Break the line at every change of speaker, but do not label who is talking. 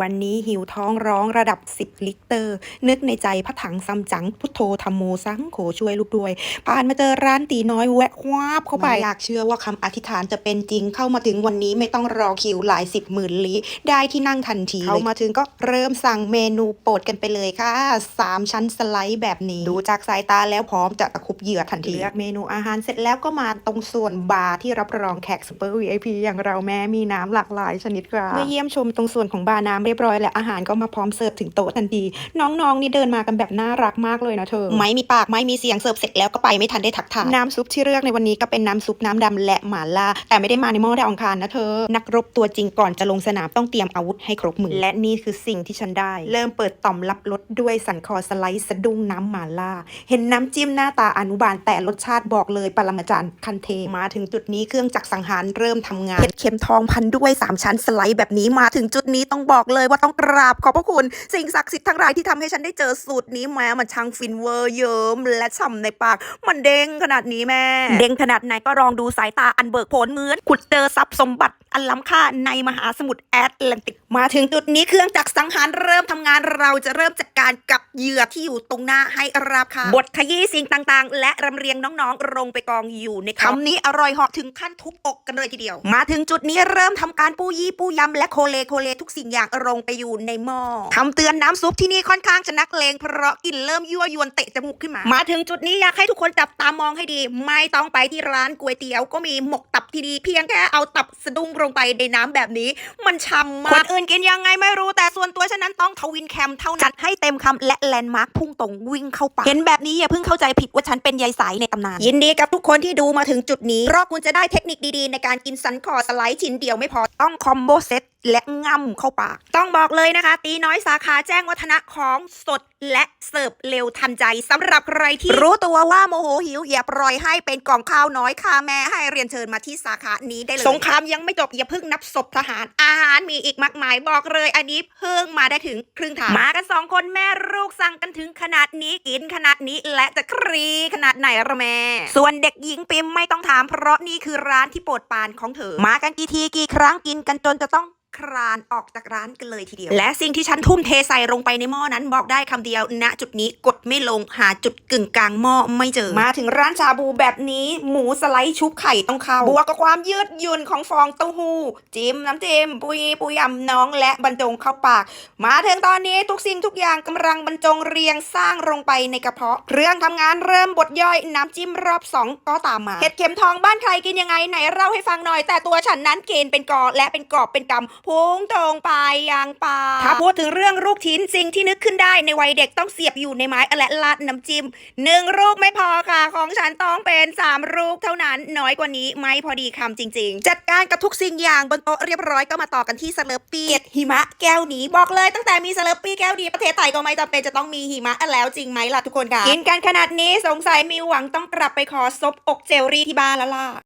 วันนี้หิวท้องร้องระดับ 10 ลิตร นึกในใจพระถังซัมจั๋งพุทโธธรรมโมสังโขช่วยลูกด้วยผ่านมาเจอร้านตีน้อยแวะควาบเข้าไปอยากเชื่อว่าคำอธิษฐานจะเป็นจริงเข้ามาถึงวันนี้ไม่ต้องรอคิวหลายสิบหมื่นลี้ได้ที่นั่งทันทีเข้ามาถึงก็เริ่มสั่งเมนูโปรดกันไปเลยค่ะ 3 ชั้นสไลด์แบบนี้ ดูจากสายตาแล้วพร้อมจะตะครุบเหยื่อทันทีเลือกเมนูอาหารเสร็จแล้วก็มาตรงส่วนบาร์ที่รับรองแขกซูเปอร์ VIP อย่างเราแม้มีน้ำหลากหลายชนิดครับเมื่อเยี่ยมชมตรงส่วนของบาร์น้ำเรียบร้อยแล้วอาหารก็มาพร้อมเสิร์ฟถึงโต๊ะทันที น้องๆนี่เดินมากันแบบน่ารักมากเลยนะเธอ ไม่มีปากไม่มีเสียงเสิร์ฟเสร็จแล้วก็ไปไม่ทันได้ทักทายน้ำซุปที่เลือกในวันนี้ก็เป็นน้ำซุปน้ำดำและหม่าล่า แต่ไม่ได้มาในหม้อดาวอังคารนะเธอ นักรบตัวจริงก่อนจะลงสนามต้องเตรียมอาวุธให้ครบมือ และนี่คือสิ่งที่ฉันได้ เริ่มเปิดต่อมรับรสด้วยสันคอสไลด์สะดุ้งน้ำหม่าล่า เห็นน้ำจิ้มหน้าตาอนุบาลแต่รสชาติบอกเลยปรมาจารย์คันเทพมาถึงจุดนี้เครื่องจักรสังหารเริ่มทำงานเผ็ดเค็มทองพันด้วย 3 ชั้นสไลด์แบบนี้มาถึงจุดนี้ต้องบอกเลยว่าต้องกราบขอบพระคุณ สิ่งศักดิ์สิทธิ์ทั้งหลายที่ทำให้ฉันได้เจอสูตรนี้แม้มันช่างฟินเวอร์เยิ้มและฉ่ำในปาก มันเด้งขนาดนี้แม่ เด้งขนาดไหนก็ลองดูสายตาอันเบิกโผลเหมือนขุดเจอทรัพย์สมบัติ อันล้ำค่าในมหาสมุทรแอตแลนติก มาถึงจุดนี้เครื่องจักรสังหารเริ่มทำงานเราจะเริ่มจัดการกับเหยื่อที่อยู่ตรงหน้าให้ราบค่ะบทขยี้สิ่งต่างๆ และรำเรียงน้องๆลงไปกองอยู่ในคำนี้อร่อยเหาะถึงขั้นทุบอกกันเลยทีเดียว มาถึงจุดนี้เริ่มทำการปูยี่ปูยำและโคเลโคเลทุกสิ่งอย่างลงไปอยู่ในหม้อคำเตือนน้ำซุปที่นี่ค่อนข้างจะนักเลงเพราะกลิ่นเริ่มยั่วยวนเตะจมูกขึ้นมา มาถึงจุดนี้อยากให้ทุกคนจับตามองให้ดี ไม่ต้องไปที่ร้านก๋วยเตี๋ยวก็มีหมกตับที่ดีเพียงแค่เอาตับสะดุ้งลงไปในน้ำแบบนี้ มันช่ำมากคนอื่นกินยังไงไม่รู้แต่ส่วนตัวฉันนั้นต้องทวินแคมเท่านั้นจัดให้เต็มคำและแลนด์มาร์คพุ่งตรงวิ่งเข้าปากเห็นแบบนี้อย่าเพิ่งเข้าใจผิดว่าฉันเป็นยายสายในตำนานยินดีกับทุกคนที่ดูมาถึงจุดนี้เพราะคุณจะได้เทคนิคดีๆ ในการกินสันคอสไลด์ชิ้นเดียวไม่พอต้องคอมโบเซต และง่ำเข้าปาก ต้องบอกเลยนะคะ ตีน้อยสาขาแจ้งวัฒนะของสดและเสิร์ฟเร็วทันใจสำหรับใครที่รู้ตัวว่าโมโหหิวอย่าปล่อยให้เป็นกล่องข้าวน้อยค่ะแม่ให้เรียนเชิญมาที่สาขานี้ได้เลยสงครามยังไม่จบอย่าเพิ่งนับศพทหาร อาหารมีอีกมากมายบอกเลยอันนี้เพิ่งมาได้ถึงครึ่งทางมากันสองคนแม่ลูกสั่งกันถึงขนาดนี้กินขนาดนี้และจะครีขนาดไหนละแม่ ส่วนเด็กหญิงปิมไม่ต้องถาม เพราะนี่คือร้านที่โปรดปรานของเธอ มากันกี่ทีกี่ครั้งกินกันจนจะต้องครานออกจากร้านกันเลยทีเดียว และสิ่งที่ฉันทุ่มเทใส่ลงไปในหม้อนั้นบอกได้คำเดียวณจุดนี้กดไม่ลงหาจุดกึ่งกลางหม้อไม่เจอ มาถึงร้านชาบูแบบนี้หมูสไลด์ชุบไข่ต้องเข้าบวกกับความยืดหยุ่นของฟองเต้าหู้จิ้มน้ำจิ้มปุยปุยยำน้องและบรรจงเข้าปาก มาถึงตอนนี้ทุกสิ่งทุกอย่างกำลังบรรจงเรียงสร้างลงไปในกระเพาะเครื่องทำงานเริ่มบดย่อยน้ำจิ้มรอบสองก็ตามมาเห็ดเข็มทองบ้านใครกินยังไงไหนเล่าให้ฟังหน่อย แต่ตัวฉันนั้นกินเป็นกอและเป็นกรอบเป็นกำพุงตรงไปยังปาถ้าพูดถึงเรื่องลูกชิ้นสิ่งที่นึกขึ้นได้ในวัยเด็กต้องเสียบอยู่ในไม้และราดน้ำจิ้มหนึ่งลูกไม่พอค่ะ ของฉันต้องเป็นสามลูกเท่านั้น น้อยกว่านี้ไม่พอดีคำจริง ๆ จัดการกับทุกสิ่งอย่างบนโต๊ะเรียบร้อยก็มาต่อกันที่สเลอร์ปี้หิมะแก้วนี้บอกเลยตั้งแต่มีสเลอร์ปี้แก้วนี้ประเทศไทยก็ไม่จำเป็นจะต้องมีหิมะแล้วจริงไหมล่ะทุกคนค่ะกินกันขนาดนี้สงสัยมีหวังต้องกลับไปขอซบอกเจลลี่ที่บ้านแล้วล่ะ